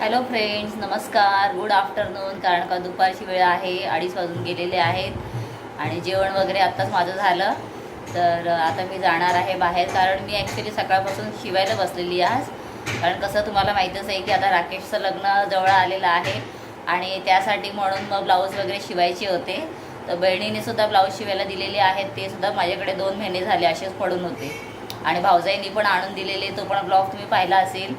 Hello friends नमस्कार. Good afternoon कारण का दुपारची वेळ आहे. अडीच वाजून गेलेले आहेत. आणि जेवण वगैरे आत्ताच माझं झालं. तर आता मी जाणार आहे बाहेर. कारण मी ॲक्च्युली सकाळपासून शिवायला बसलेली आहे आज. कारण कसं तुम्हाला माहीतच आहे की आता राकेशचं लग्न जवळ आलेलं आहे. आणि त्यासाठी म्हणून मग ब्लाऊज वगैरे शिवायचे होते. तर बहिणीने सुद्धा ब्लाऊज शिवायला दिलेले आहेत. ते सुद्धा माझ्याकडे दोन महिने झाले असेच पडून होते. आणि भाऊजाईंनी पण आणून दिलेले. तो पण ब्लॉग तुम्ही पाहिला असेल.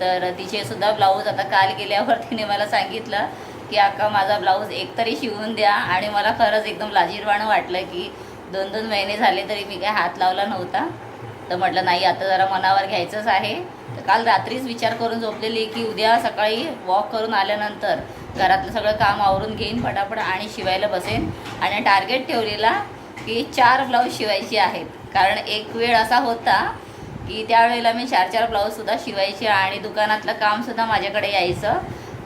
तर तिचे सुद्धा ब्लाऊज आता काल गेल्यावर तिने मला सांगितलं की अक्का माझा ब्लाऊज एकतरी शिवून द्या. आणि मला खरंच एकदम लाजीरवाणं वाटलं की दोन दोन महिने झाले तरी मी काय हात लावला नव्हता. तर म्हटलं नाही आता जरा मनावर घ्यायचंच आहे. तर काल रात्रीच विचार करून झोपलेली की उद्या सकाळी वॉक करून आल्यानंतर घरातलं सगळं काम आवरून घेईन पटापट आणि शिवायला बसेन. आणि टार्गेट ठेवलेला की चार ब्लाऊज शिवायचे आहेत. कारण एक वेळ असा होता की त्यावेळेला मी चार चार ब्लाऊजसुद्धा शिवायचे आणि दुकानातलं कामसुद्धा माझ्याकडे यायचं.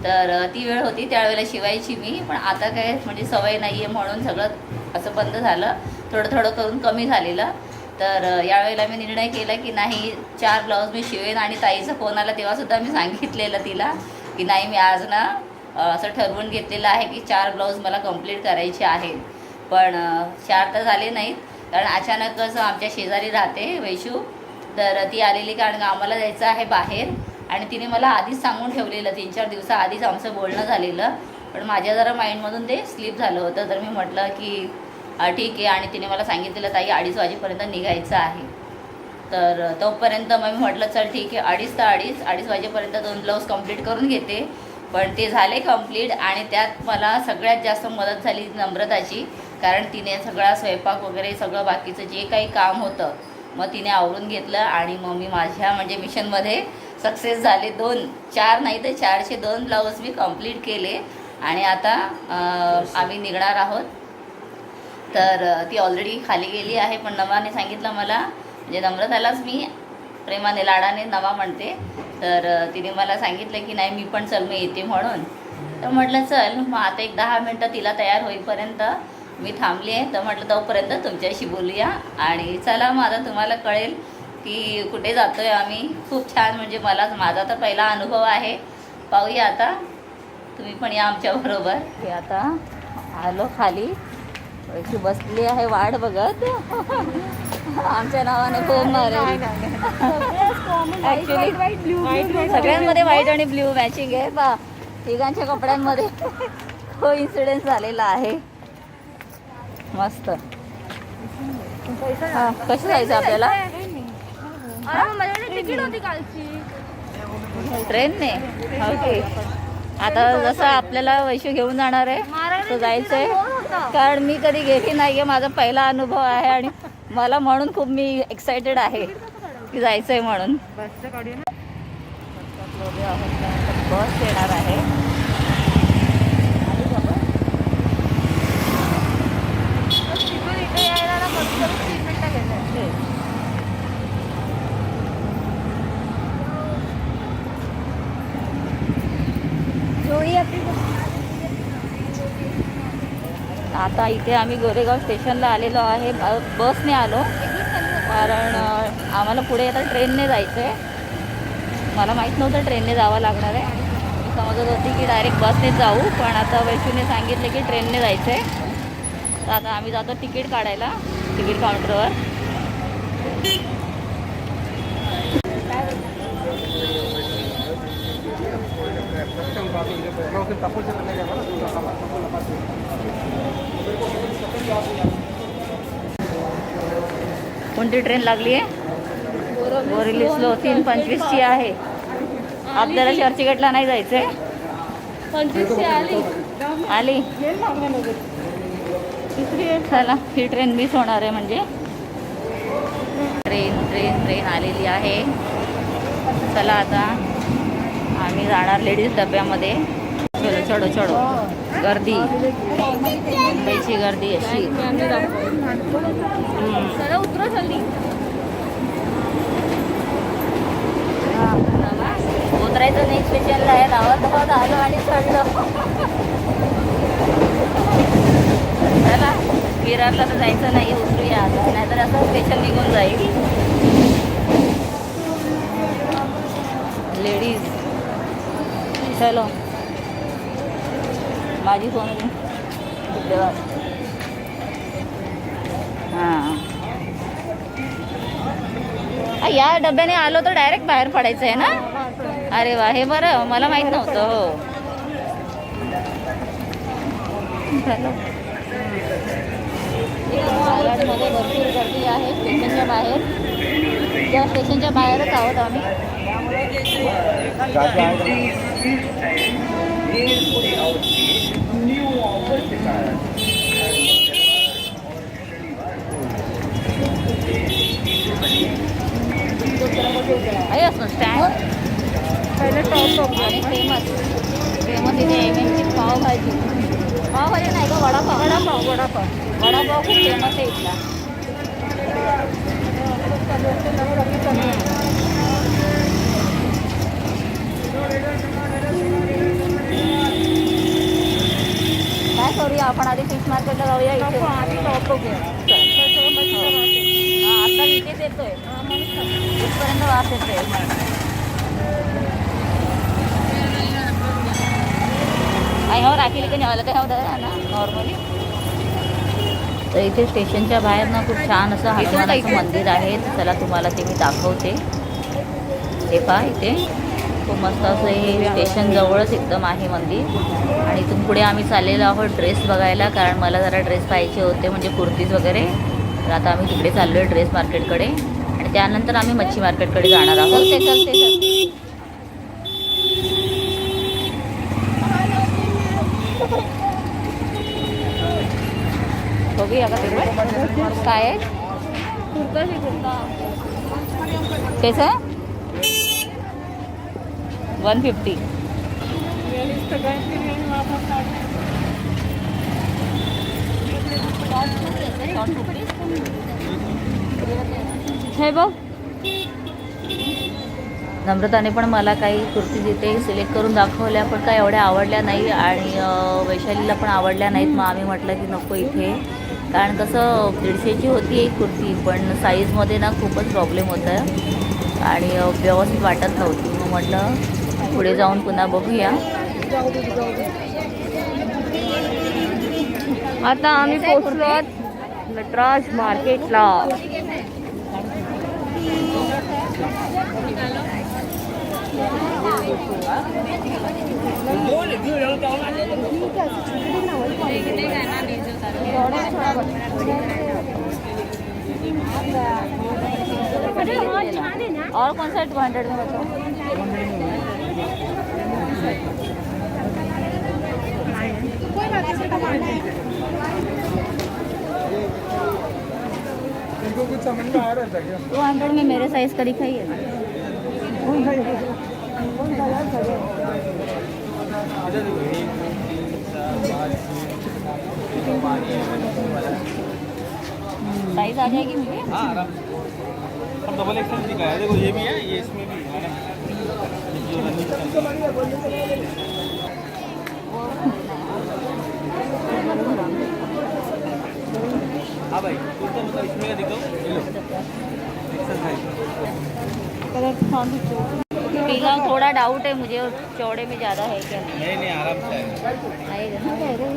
तर ती वेळ होती त्यावेळेला शिवायची मी पण आता काय म्हणजे सवय नाही आहे म्हणून सगळं असं बंद झालं. थोडं थोडं करून कमी झालेलं. तर यावेळेला मी निर्णय केला की नाही चार ब्लाऊज मी शिवेन आणि ताईचं फोन आला तेव्हासुद्धा मी सांगितलेलं तिला की नाही मी आज ना असं ठरवून घेतलेलं आहे की चार ब्लाऊज मला कंप्लीट करायचे आहेत. पण चार तर झाले नाहीत. कारण अचानकच आमच्या शेजारी राहते वैशू तर ती आलेली कारण का आम्हाला जायचं आहे बाहेर. आणि तिने मला आधीच सांगून ठेवलेलं तीन चार दिवसाआधीच आमचं बोलणं झालेलं. पण माझ्या जरा माइंडमधून ते स्लिप झालं होतं. तर मी म्हटलं की ठीक आहे. आणि तिने मला सांगितलेलं ताई अडीच वाजेपर्यंत निघायचं आहे. तर तोपर्यंत मग मी म्हटलं चल ठीक आहे. अडीच तर अडीच. अडीच वाजेपर्यंत दोन ब्लाऊज कंप्लीट करून घेते. पण ते झाले कंप्लीट आणि त्यात मला सगळ्यात जास्त मदत झाली नम्रताची. कारण तिने सगळा स्वयंपाक वगैरे सगळं बाकीचं जे काही काम होतं मग तिने आवरून घेतलं आणि मग मी माझ्या म्हणजे मिशनमध्ये सक्सेस झाले दोन चार नाही तर चारशे दोन ब्लाऊज मी कंप्लीट केले. आणि आता आम्ही निघणार आहोत. तर ती ऑलरेडी खाली गेली आहे पण नवाने सांगितलं मला म्हणजे नम्रतालाच मी प्रेमाने लाडाने नवा म्हणते. तर तिने मला सांगितलं की नाही मी पण चल मी येते म्हणून. तर म्हटलं चल मग आता एक दहा मिनटं तिला तयार होईपर्यंत मी थांबली आहे तर म्हटलं तोपर्यंत तुमच्याशी बोलूया. आणि चला माझा तुम्हाला कळेल की कुठे जातो आहे आम्ही. खूप छान म्हणजे मला माझा तर पहिला अनुभव आहे. पाहूया आता. तुम्ही पण या आमच्याबरोबर हे आता आलो खाली. वैशी बसली आहे वाट बघत. आमच्या नावाने फोन मारेल? सगळ्यांमध्ये व्हाईट आणि ब्ल्यू मॅचिंग आहे. बा तिघांच्या कपड्यांमध्ये तो इन्सिडेन्स झालेला आहे. मस्त. हा, कसं जायचं आपल्याला? तिकीट होती कालची. ट्रेनने ओके. आता जसं आपल्याला वैशू घेऊन जाणार आहे तो जायचं आहे कारण मी कधी गेली नाही आहे माझा पहिला अनुभव आहे आणि मला म्हणून खूप मी एक्सायटेड आहे की जायचं आहे म्हणून बस येणार आहे इथे यायला ना कमी कमी तीन मिनिटं घेते जोडी आपली आता इथे आम्ही गोरेगाव स्टेशनला आलेलो आहे. ब- बसने आलो. कारण आम्हाला पुढे आता ट्रेनने जायचं आहे मला माहीत नव्हतं ट्रेनने जावं लागणार आहे. मी समजत होती की डायरेक्ट बसने जाऊ पण आता वैशूने सांगितले की ट्रेनने जायचं आहे तर आता आम्ही जातो तिकीट काढायला तिकीट काउंटरवर. कोणती ट्रेन लागली आहे? बोरिलिसलो तीन पंचवीसची आहे. आपल्याला चर्चगेटला नाही जायचं आहे पंचवीसशे आली. आली. चला ही ट्रेन मिस होणार आहे म्हणजे. ट्रेन ट्रेन ट्रेन आलेली आहे. चला आता आम्ही जाणार लेडीज डब्यामध्ये. चलो चढो चढो गर्दी। मुंबईची गर्दी अशी। जल्दी उतरायचं नाही स्पेशल आहे लावत धावत आलो आणि चढलो. चला विरारला तर जायचं नाही उतरूया आता. नाहीतर असं स्पेशल निघून जाईल. लेडीज चलो. माझी फोन हां. या डब्याने आलो तर डायरेक्ट बाहेर पडायचं आहे ना? अरे वा हे बरं. मला माहीत नव्हतं हो. चलो. भरपूर गर्दी आहे स्टेशनच्या बाहेर. त्या स्टेशनच्या बाहेरच आहोत आम्ही. आहे असं स्टँड पहिले टॉप आणि फेमस फेमस इथे एम एमची पावभाजी पावभाजी नाही का वडापाव वडापाव वडापाव वडापाव खूप फेमस आहे इथला काय करूया आपण? आधी फिश मार्केटला जाऊया इथे आधी हा, आता इथेच येतोय इथपर्यंत वास येतोय. आई हो राखी लेके नेवायला काय हवं ना नॉर्मली तर इथे स्टेशनच्या बाहेर ना खूप छान असं हनुमानाचं मंदिर आहे. तर चला तुम्हाला ते मी दाखवते. हे पहा इथे. खूप मस्त असं हे स्टेशन जवळच एकदम आहे मंदिर. आणि इथून पुढे आम्ही चाललेलो आहोत ड्रेस बघायला कारण मला जरा ड्रेस पाहिजे होते म्हणजे कुर्तीज वगैरे. तर आता आम्ही तिकडे चाललो आहे ड्रेस मार्केटकडे आणि त्यानंतर आम्ही मच्छी मार्केटकडे जाणार आहोत. चलते चलते चलते बघूया का तिकडे. काय आहे? कुर्ता ही कुर्ता. कैसा वन फिफ्टी. हे बघ. नम्रताने पण मला काही कुर्ती तिथे सिलेक्ट करून दाखवल्या पण काय एवढ्या आवडल्या नाही आणि वैशालीला पण आवडल्या नाहीत. मग आम्ही म्हटलं की नको इथे. कारण कसं दीडशेची होती एक कुर्ती पण साईजमध्ये ना खूपच प्रॉब्लेम होता. आणि व्यवस्थित वाटत नव्हती. मग म्हटलं पुढे जाऊन पुन्हा बघूया. आता आम्ही पोहोचलो नटराज मार्केटला. और कौन सा टू हंड्रेड में बताओ इनको कुछ समझ में आ रहा था क्या? टू हंड्रेड में मेरे साइज़ का दिखाइए। है साइज़ आ जाएगी मुझे हाँ आराम से। सब डबल एक्सेल दिखाया देखो ये भी है ये इसमें भी है ना। है हाँ भाई कुर्ता मतलब इसमें का दिखाओ लो पीला थोड़ा डाउट है मुझे और चौड़े में ज़्यादा है क्या? नहीं नहीं आराम से आएगा। आएगा ना?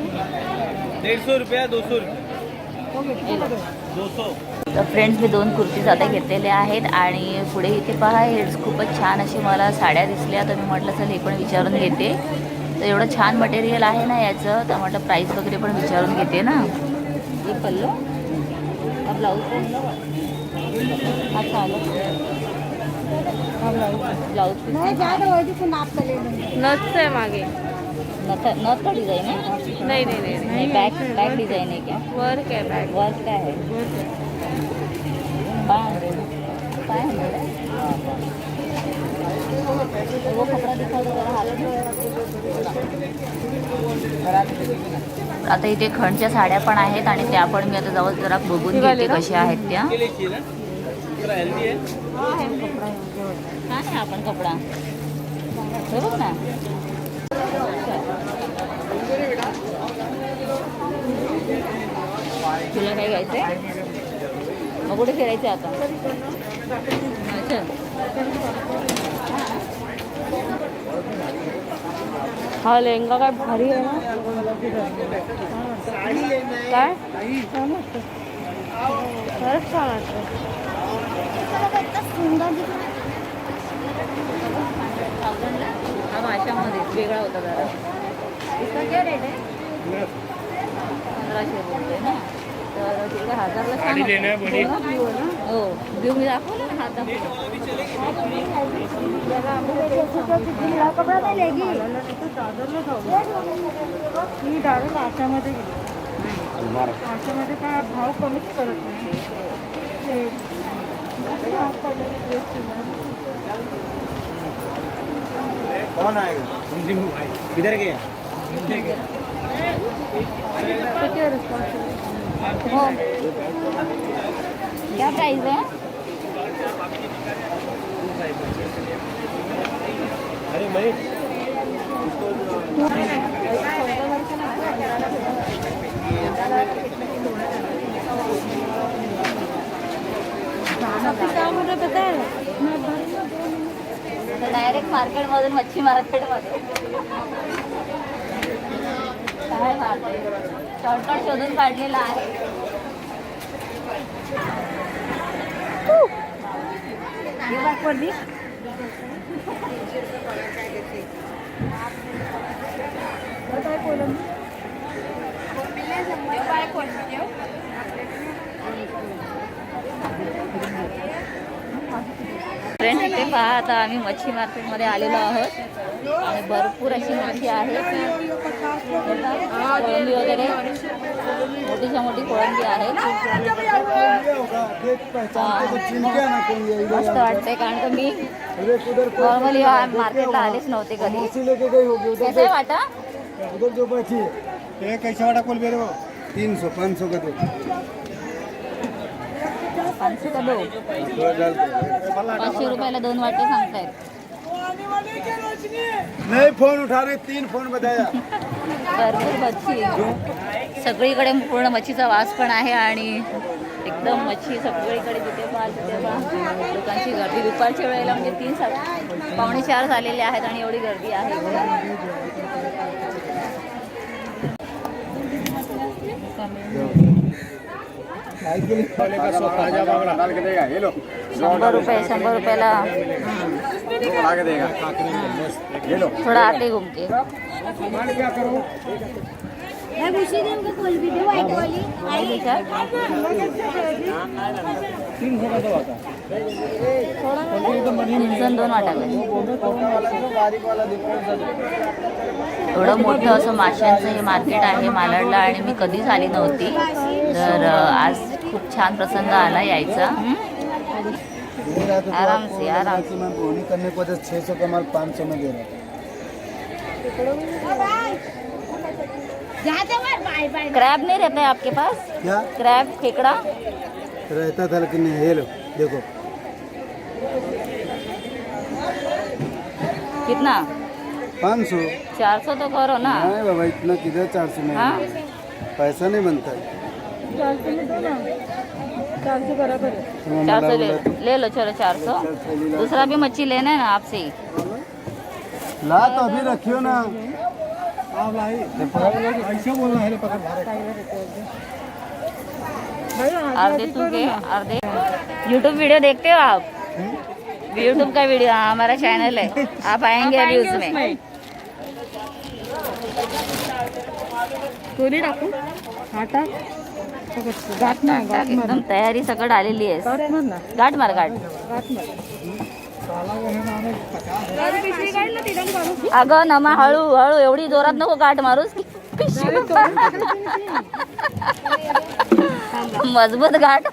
डेढ़ सौ रुपया दो सौ रुपया। दो? सौ। तर फ्रेंड्स मी दोन कुर्तीज आता घेतलेल्या आहेत आणि पुढे इथे पहा हेड्स खूपच छान अशी मला साड्या दिसल्या. तर मी म्हटलं चल हे पण विचारून घेते. तर एवढं छान मटेरियल आहे ना याचं. तर म्हटलं प्राईस वगैरे पण विचारून घेते ना. हे पल्लो. हा ब्लाऊज हा चालू ब्लाऊज ब्लाऊज नथ आहे मागे. नथ नथ का डिझाईन आहे? नाही नाही नाही नाही. बॅक बॅक डिझाईन आहे क्या वर्क आहे बॅग वर्क काय आहे. हंड्रेड फाय हंड्रेड है तो वो कपड़ा दिखाओ तो जरा हालत आता इथे खणच्या साड्या पण आहेत आणि त्या पण मी आता जवळ जरा बघून घेते कशा आहेत त्या. है आपण कपडा. बघ ना. तुला काय घ्यायचंय? मग कुठे फिरायचं आता? अच्छा. हा लेहंगा काय भारी आहे ना? काय? खरंच छान वाटतं हा माशामध्ये वेगळा होता जरा. इसका क्या रेट आहे पंधराशे रुपये ना? तर तिकडे हजारला छान. हो देऊ मी दाखवलं ना हात दाखवलं मी डायरेक्ट आशामध्ये गेली आशामध्ये काय भाव कमीच करत नाही ते- कौन आएगा किधर आहे responsibility? हो क्या प्राइस है? अरे महेश। क्या मुझे पता है मैं भर- डायरेक्ट मार्केटमधून मच्छी मार्केटमध्ये काय मारते शॉर्टकट शोधून काढलेला आहे. हे दाखवली काय बोलून फ्रेंड इथे पहा आता आम्ही मच्छी मार्केटमध्ये आलेलो आहोत. आणि भरपूर अशी मच्छी आहे कोळंबी वगैरे. मोठीच्या मोठी कोळंबी आहे मस्त वाटते कारण का मी नॉर्मली मार्केटला आलेच नव्हते कधी. कसं आहे वाटा? उधर जो बची है कैसा वाला कोल बेरो तीन सौ पाँच सौ का दो पाचशे का दो पाचशे रुपयाला दोन वाटे सांगतायत. नहीं फोन उठा रहे तीन फोन बताया भरपूर मच्छी. सगळीकडे पूर्ण मच्छीचा वास पण आहे आणि एकदम मच्छी सगळीकडे जिथे पाहाल तिथे पहा. लोकांची गर्दी दुपारच्या वेळेला म्हणजे तीन सा पावणे चार झालेले आहेत आणि एवढी गर्दी आहे. डाल के देगा ये लो शंभर रुपये शंभर रुपयाला. थोडा आते घुमके दोन वाटा एवढं मोठं असं माशांचं हे मार्केट आहे मालाडला आणि मी कधीच आली नव्हती. तर आज खूप छान प्रसंग आला यायचा? आराम से, आराम से। मैं बोनी करने को तो छः सौ का माल पाँच सौ में दे रहा क्रैब नहीं रहता है आपके पास? क्या? क्रैब खेकड़ा? रहता था लेकिन नहीं ये लो देखो। कितना? पाँच सौ। चार सौ तो करो ना। नहीं बाबा इतना किधर चार सौ में? पैसा नहीं बनता। है चारशे में दो ना। चारशे बराबर है चार सौ ले ले लो। चलो चार सौ। दूसरा भी मच्छी लेना है ना आपसे ही। ला तो अभी रखियो ना। ऐसे बोलना अर्धे तू के अर्धे यूट्यूब वीडियो देखते हो आप? यूट्यूब का वीडियो हाँ, हमारा चैनल है। आप आएँगे अभी उसमें। कोणी टाकू आटा गाठ ना गाठ मार एकदम तयारी सकट आलेली आहे. गाठ मार ना. गाठ अगं नमा हळू हळू एवढी जोरात नको गाठ मारूस मजबूत गाठ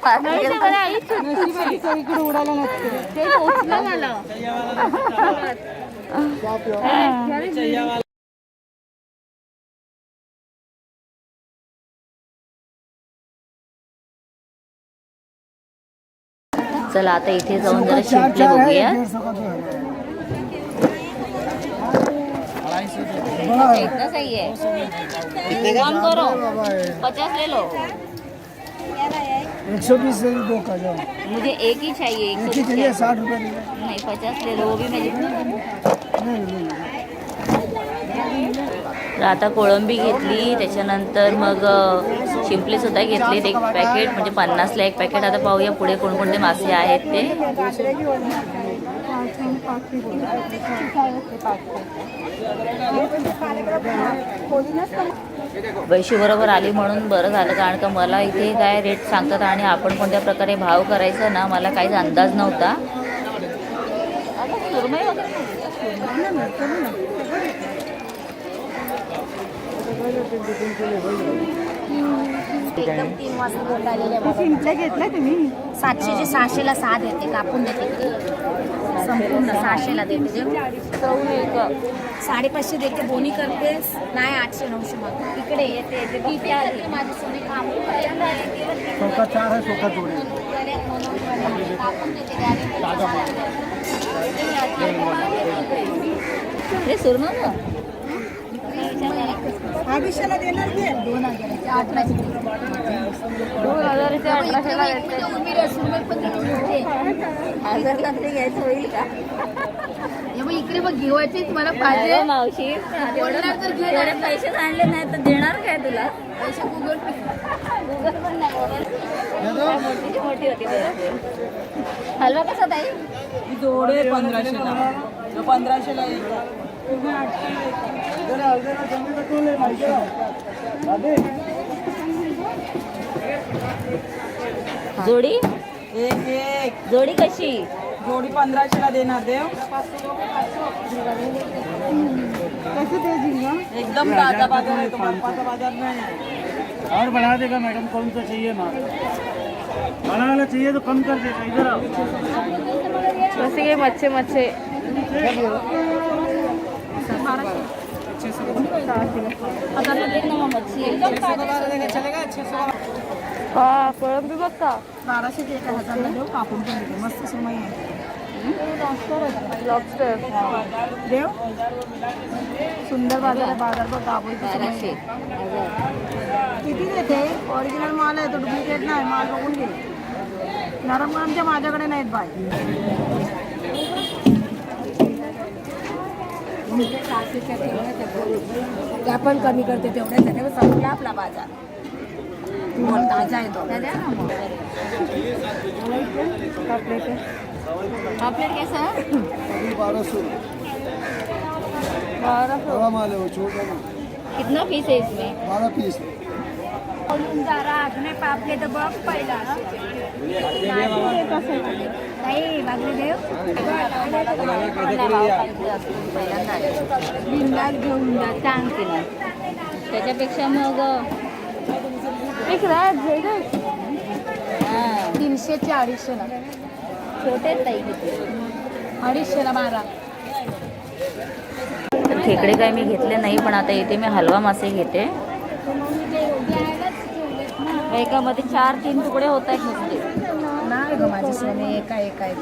उडाला चला आता इथे जाऊन जरा शिंपले बघूया इतना सही है। कम करो पचास ले लो। एक सौ बीस से दो का जाओ। मुझे एक ही चाहिए एक सौ ही साठ रुपये। नहीं पचास ले लो वो भी मैं नहीं नहीं तर आता कोळंबी घेतली त्याच्यानंतर मग अ, शिंपलेसुद्धा एक पॅकेट म्हणजे पन्नासला एक पॅकेट आता पाहूया पुढे कोणकोणते मासे आहेत ते. वैशी बरोबर आली म्हणून बरं झालं कारण का मला इथे काय रेट सांगतात आणि आपण कोणत्या प्रकारे भाव करायचा ना मला काहीच अंदाज नव्हता. एकदम तीन वाजता बोट आलेले तुम्ही? सातशेचे सहाशेला सहा देते कापून देते संपूर्ण सहाशेला देते. साडेपाचशे देते बोनी करते. नाही आठशे नऊशे मग इकडे येते येते. माझी सोनी कापून सोका चार सोका जोड़े. कापून देते सुरमई का? आदिशाला देणार ते. दोन हजाराचे अठराशे. दोन हजाराचे अठराशेला भेटते हजारला तरी घ्यायचं होईल का? इकडे बघ घेवायचे तुम्हाला अरे मावशी. पैसे आणले नाही तर देणार काय तुला? पैसे गुगल पे. गुगल पण नाही. मोठी होती हलवा कसा ताई? जोडे पंधराशेला. पंधराशेला जोडी? एक एक. जोडी कशी? जोडी पंधराशेला देणार देव. कसं ते झिंगा एकदम ताज़ा बाज़ार आहे तो मापाचा बाज़ार नाही और बढ़ा देगा मैडम कौन सा चाहिए माल वाला चाहिए तो कम कर देगा इधर आओ। काय मच्छे मच्छे. हा कोळंबी बघ का बाराशे एक हजारला देऊ कापून पण देते मस्त सुमाई आहे लॉबस्टर देव सुंदर बाजार बाजार बघ कापून बाराशे किती देते ओरिजिनल माल आहे तो डुप्लिकेट नाही माल बघून घे नरम गरमच्या माझ्याकडे नाहीत बाय त्या पण कमी करते तेवढ्या त्याच्यावर संपला आपला बाजार बोल ताजा आहे तो। पापलेट कैसा है? अभी बारह सौ। बड़ा माल है वो छोटा माल कितना पीस है इसमें? बारह पीस बोलून जरा अजून पापले तर बघ पहिला. नाही बागले देव. बिंदास घेऊन जा केलं. त्याच्यापेक्षा मग हा, तीनशेचे अडीचशेला छोटे आहेत ताई अडीचशेला बारा. खेकडे काय मी घेतले नाही पण आता इथे मी हलवा मासे घेते. एकामध्ये चार तीन तुकडे होत आहेत नुसते. नाही ग माझे सोने एका एका एक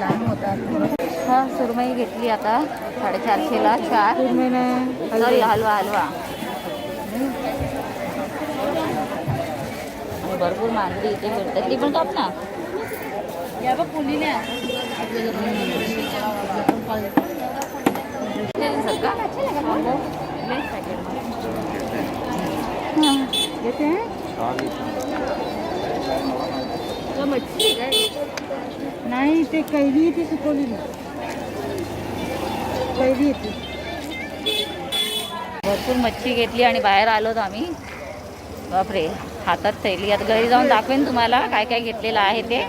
लहान होतात. हा सुरमई घेतली आता. साडेचारशेला चार. सॉरी हलवा हलवा. आणि भरपूर मांगडी इथे मिळतात. ती पण काप ना. या बघ काय नाही ते कैरी येते ना कैदी येते भरपूर मच्छी घेतली आणि बाहेर आलोत आम्ही. बापरे हातात थैली. आता घरी जाऊन दाखवेन तुम्हाला काय काय घेतलेलं आहे ते.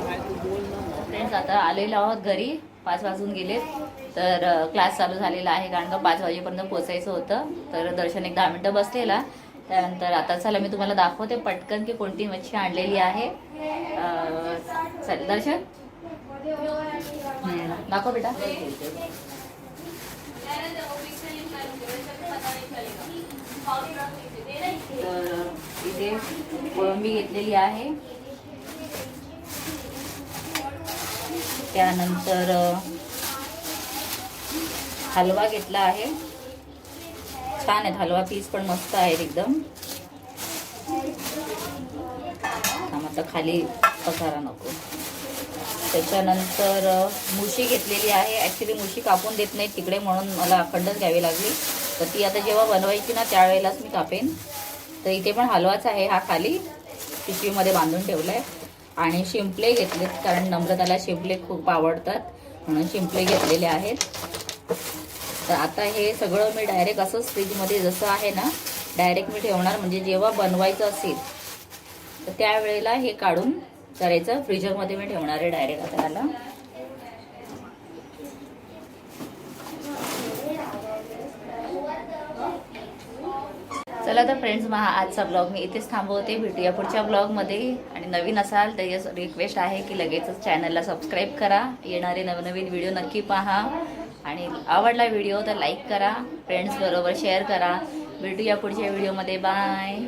फ्रेंड्स आता आलेलो आहोत घरी. पाच वाजून गेलेत. तर क्लास चालू झालेला आहे कारण का पाच वाजेपर्यंत पोचायचं होतं. तर दर्शन एक दहा मिनटं बसलेला. त्यानंतर आता चला मी तुम्हाला दाखवते पटकन की कोणती मच्छी आणलेली आहे. चल दर्शन. दाखव बेटा. तर इथे कोळंबी घेतलेली आहे. त्यानंतर हलवा घेतला आहे. छान आहेत हलवा पीस पण मस्त आहेत एकदम. आता खाली पसारा नको. त्याच्यानंतर मुशी घेतलेली आहे. ॲक्च्युली मुशी कापून देत नाहीत तिकडे म्हणून मला अखंडच घ्यावी लागली. तर ती आता जेव्हा बनवायची ना त्यावेळेलाच मी कापेन. तर इथे पण हलवाच आहे हा खाली. पिशवीमध्ये बांधून ठेवला आहे आणि शिंपले घेतलेत कारण नम्रताला शिंपले खूप आवडतात. म्हणून शिंपले घेतलेले आहेत. तर आता हे सगळं मी डायरेक्ट असंच फ्रीजमध्ये जसं आहे ना डायरेक्ट मी ठेवणार. म्हणजे जेव्हा बनवायचं असेल तर त्यावेळेला हे काढून करायचं. फ्रीजरमध्ये मी ठेवणार आहे डायरेक्ट आता त्याला चला तर फ्रेंड्स मग आजचा ब्लॉग मी इथेच थांबवते. भेटूया पुढच्या ब्लॉगमध्ये आणि नवीन असाल तर रिक्वेस्ट आहे की लगेचच चॅनलला सबस्क्राईब करा. येणारे नवनवीन व्हिडिओ नक्की पहा. आणि आवडला व्हिडिओ तर लाईक करा. फ्रेंड्सबरोबर शेअर करा. भेटूया पुढच्या व्हिडिओमध्ये बाय